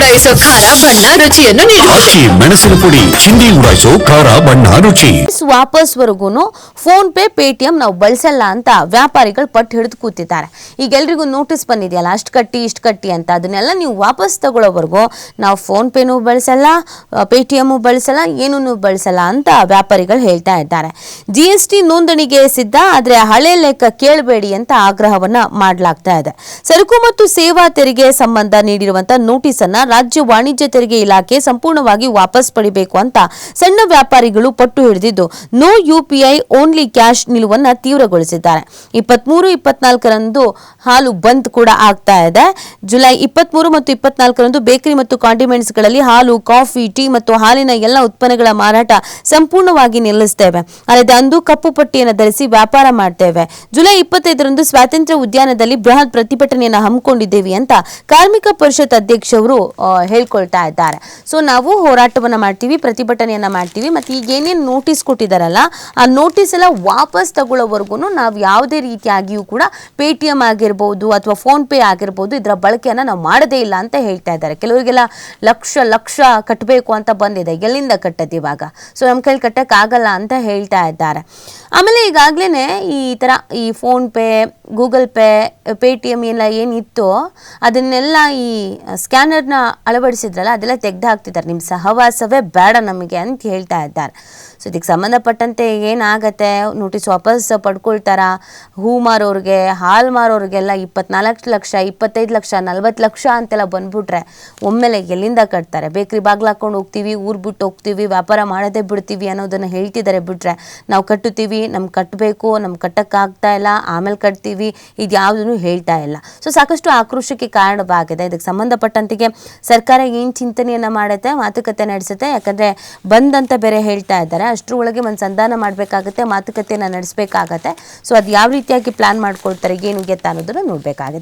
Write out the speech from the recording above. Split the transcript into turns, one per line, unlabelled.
ಉಡಾಯಿಸೋ ಖಾರ ಬಣ್ಣ ರುಚಿಯನ್ನು ನೀಡುತ್ತದೆ
ಮೆಣಸಿನ ಪುಡಿ ಚಿಂದಿ ಉಡಾಯಿಸೋ ಖಾರ ಬಣ್ಣ ರುಚಿ.
ವಾಪಸ್ವರೆಗೂ ಫೋನ್ ಪೇ ಪೇಟಿಎಂ ನಾವು ಬಳಸಲ್ಲ ಅಂತ ವ್ಯಾಪಾರಿಗಳು ಪಟ್ಟು ಹಿಡಿದು ಕೂತಿದ್ದಾರೆ. ಈಗ ಎಲ್ರಿಗೂ ನೋಟಿಸ್ ಬಂದಿದೆಯಲ್ಲ ಅಷ್ಟು ಕಟ್ಟಿ ಇಷ್ಟು ಕಟ್ಟಿ ಅಂತ. ಅದನ್ನೆಲ್ಲ ನೀವು ವಾಪಸ್ ತಗೊಳ್ಳೋವರೆಗೂ ನಾವು ಫೋನ್ ಪೇನೂ ಬಳಸಲ್ಲ ಪೇಟಿಎಮ್ಮು ಬಳಸಲ್ಲ ಏನೂ ಬಳಸಲ್ಲ ಅಂತ ವ್ಯಾಪಾರಿಗಳು ಹೇಳ್ತಾ ಇದ್ದಾರೆ. ಜಿ ಎಸ್ ಟಿ ನೋಂದಣಿಗೆ ಸಿದ್ಧ ಆದರೆ ಹಳೆ ಲೆಕ್ಕ ಕೇಳಬೇಡಿ ಅಂತ ಆಗ್ರಹವನ್ನ ಮಾಡಲಾಗ್ತಾ ಇದೆ. ಸರಕು ಮತ್ತು ಸೇವಾ ತೆರಿಗೆ ಸಂಬಂಧ ನೀಡಿರುವಂತಹ ನೋಟಿಸ್ ಅನ್ನ ರಾಜ್ಯ ವಾಣಿಜ್ಯ ತೆರಿಗೆ ಇಲಾಖೆ ಸಂಪೂರ್ಣವಾಗಿ ವಾಪಸ್ ಪಡಿಬೇಕು ಅಂತ ಸಣ್ಣ ವ್ಯಾಪಾರಿಗಳು ಪಟ್ಟು ಹಿಡಿದಿದ್ದು, ನೋ ಯುಪಿಐ ಓನ್ಲಿ ಕ್ಯಾಶ್ ನಿಲುವನ್ನ ತೀವ್ರಗೊಳಿಸಿದ್ದಾರೆ. ಇಪ್ಪತ್ಮೂರು, ಇಪ್ಪತ್ನಾಲ್ಕರಂದು ಹಾಲು ಬಂದ್ ಕೂಡ ಆಗ್ತಾ ಇದೆ. ಜುಲೈ ಇಪ್ಪತ್ಮೂರು ಮತ್ತು ಇಪ್ಪತ್ನಾಲ್ಕರಂದು ಬೇಕರಿ ಮತ್ತು ಕಾಂಡಿಮೆಂಟ್ಸ್ಗಳಲ್ಲಿ ಹಾಲು, ಕಾಫಿ, ಟೀ ಮತ್ತು ಹಾಲಿನ ಎಲ್ಲ ಉತ್ಪನ್ನಗಳ ಮಾರಾಟ ಸಂಪೂರ್ಣವಾಗಿ ನಿಲ್ಲಿಸ್ತೇವೆ. ಅಲ್ಲದೆ ಅಂದು ಕಪ್ಪು ಪಟ್ಟಿಯನ್ನು ಧರಿಸಿ ವ್ಯಾಪಾರ ಮಾಡ್ತೇವೆ. ಜುಲೈ ಇಪ್ಪತ್ತೈದರಂದು ಸ್ವಾತಂತ್ರ್ಯ ಉದ್ಯಾನದಲ್ಲಿ ಬೃಹತ್ ಪ್ರತಿಭಟನೆಯನ್ನು ಹಮ್ಮಿಕೊಂಡಿದ್ದೇವೆ ಅಂತ ಕಾರ್ಮಿಕ ಪರಿಷತ್ ಅಧ್ಯಕ್ಷರು ಹೇಳ್ಕೊಳ್ತಾ ಇದ್ದಾರೆ. ಸೊ ನಾವು ಹೋರಾಟವನ್ನು ಮಾಡ್ತೀವಿ, ಪ್ರತಿಭಟನೆಯನ್ನು ಮಾಡ್ತೀವಿ, ಮತ್ತು ಈಗ ಏನೇನು ನೋಟಿಸ್ ಕೊಟ್ಟಿದ್ದಾರಲ್ಲ ಆ ನೋಟಿಸ್ ಎಲ್ಲ ವಾಪಸ್ ತಗೊಳ್ಳೋವರೆಗೂ ನಾವು ಯಾವುದೇ ರೀತಿಯಾಗಿಯೂ ಕೂಡ ಪೇ ಟಿ ಆಗಿರ್ಬೋದು ಅಥವಾ ಫೋನ್ಪೇ ಆಗಿರ್ಬೋದು ಇದರ ಬಳಕೆಯನ್ನು ನಾವು ಮಾಡದೇ ಇಲ್ಲ ಅಂತ ಹೇಳ್ತಾ ಇದ್ದಾರೆ. ಕೆಲವರಿಗೆಲ್ಲ ಲಕ್ಷ ಲಕ್ಷ ಕಟ್ಟಬೇಕು ಅಂತ ಬಂದಿದೆ, ಎಲ್ಲಿಂದ ಕಟ್ಟದ್ದು ಇವಾಗ? ಸೊ ನಮ್ಮ ಕೈಲಿ ಕಟ್ಟಕ್ಕಾಗಲ್ಲ ಅಂತ ಹೇಳ್ತಾ ಇದ್ದಾರೆ. ಆಮೇಲೆ ಈಗಾಗಲೇ ಈ ಥರ ಈ PhonePe Google Pay Paytm ಎಲ್ಲ ಏನಿತ್ತು ಅದನ್ನೆಲ್ಲ ಈ ಸ್ಕ್ಯಾನರ್ನ ಅಳವಡಿಸಿದ್ರಲ್ಲ, ಅದೆಲ್ಲ ತೆಗ್ದು ಹಾಕ್ತಿದ್ದಾರೆ ನಿಮ್ಮ ಸಹವಾಸವೇ ಬೇಡ ನಮಗೆ ಅಂತ ಹೇಳ್ತಾ ಇದ್ದಾರೆ. ಸೊ ಇದಕ್ಕೆ ಸಂಬಂಧಪಟ್ಟಂತೆ ಏನಾಗತ್ತೆ? ನೋಟಿಸ್ ವಾಪಸ್ ಪಡ್ಕೊಳ್ತಾರಾ? ಹೂ ಮಾರೋರಿಗೆ, ಹಾಲು ಮಾರೋರಿಗೆಲ್ಲ ಇಪ್ಪತ್ನಾಲ್ಕು ಲಕ್ಷ, ಇಪ್ಪತ್ತೈದು ಲಕ್ಷ, ನಲ್ವತ್ತು ಲಕ್ಷ ಅಂತೆಲ್ಲ ಬಂದ್ಬಿಟ್ರೆ ಒಮ್ಮೆಲೆ ಎಲ್ಲಿಂದ ಕಟ್ತಾರೆ? ಬೇಕ್ರಿ ಬಾಗ್ಲಾಕೊಂಡು ಹೋಗ್ತೀವಿ, ಊರು ಬಿಟ್ಟು ಹೋಗ್ತೀವಿ, ವ್ಯಾಪಾರ ಮಾಡೋದೇ ಬಿಡ್ತೀವಿ ಅನ್ನೋದನ್ನು ಹೇಳ್ತಿದ್ದಾರೆ ಬಿಟ್ಟರೆ ನಾವು ಕಟ್ಟುತ್ತೀವಿ ನಮ್ಗೆ ಕಟ್ಟಬೇಕು ನಮ್ಗೆ ಕಟ್ಟಕ್ಕಾಗ್ತಾ ಇಲ್ಲ, ಆಮೇಲೆ ಕಟ್ತೀವಿ. ಇದು ಯಾವುದನ್ನು ಹೇಳ್ತಾ ಇಲ್ಲ. ಸೊ ಸಾಕಷ್ಟು ಆಕ್ರೋಶಕ್ಕೆ ಕಾರಣವಾಗಿದೆ. ಇದಕ್ಕೆ ಸಂಬಂಧಪಟ್ಟಂತಿಗೆ ಸರ್ಕಾರ ಏನು ಚಿಂತನೆಯನ್ನು ಮಾಡುತ್ತೆ, ಮಾತುಕತೆ ನಡೆಸುತ್ತೆ, ಯಾಕಂದರೆ ಬಂದಂತ ಬೇರೆ ಹೇಳ್ತಾ ಇದ್ದಾರೆ. ಅಷ್ಟರೊಳಗೆ ಒಂದು ಸಂಧಾನ ಮಾಡಬೇಕಾಗುತ್ತೆ, ಮಾತುಕತೆಯನ್ನು ನಡೆಸಬೇಕಾಗತ್ತೆ. ಸೊ ಅದು ಯಾವ ರೀತಿಯಾಗಿ ಪ್ಲಾನ್ ಮಾಡ್ಕೊಳ್ತಾರೆ, ಏನು ಗೆತ್ತ ಅನ್ನೋದನ್ನು ನೋಡಬೇಕಾಗುತ್ತೆ.